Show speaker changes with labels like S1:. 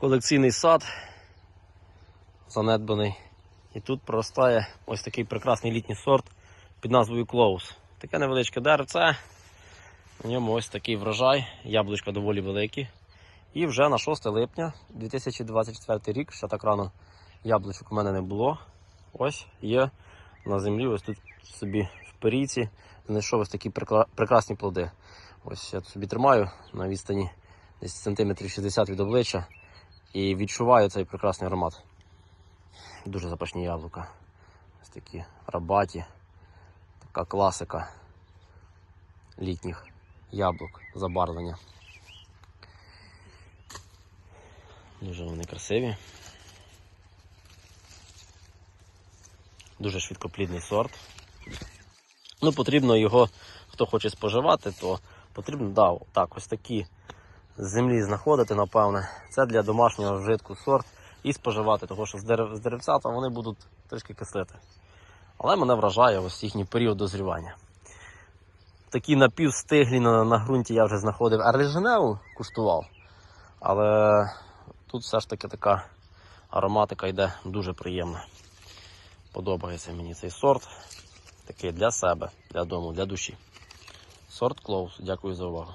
S1: колекційний сад, занедбаний. І тут проростає ось такий прекрасний літній сорт під назвою Клоус. Таке невеличке деревце. У ньому ось такий врожай, яблучка доволі великі. І вже на 6 липня 2024 рік, ще так рано яблучок у мене не було. Ось є на землі, ось тут собі в перійці знайшов ось такі прекрасні плоди. Ось я тут собі тримаю на відстані десь сантиметрів 60 від обличчя і відчуваю цей прекрасний аромат. Дуже запашні яблука. Ось такі рабаті, така класика літніх яблук забарвлення. Дуже вони красиві. Дуже швидкоплідний сорт. Ну, потрібно його, хто хоче споживати, то потрібно да, так, ось такі з землі знаходити, напевне. Це для домашнього вжитку сорт і споживати, тому що з, деревця то вони будуть трішки кислити. Але мене вражає ось їхній період дозрівання. Такі напівстиглі на, на ґрунті я вже знаходив арлеженеву, куштував. Але тут все ж таки така ароматика йде дуже приємна. Подобається мені цей сорт. Такий для себе, для дому, для душі. Сорт Клоус. Дякую за увагу.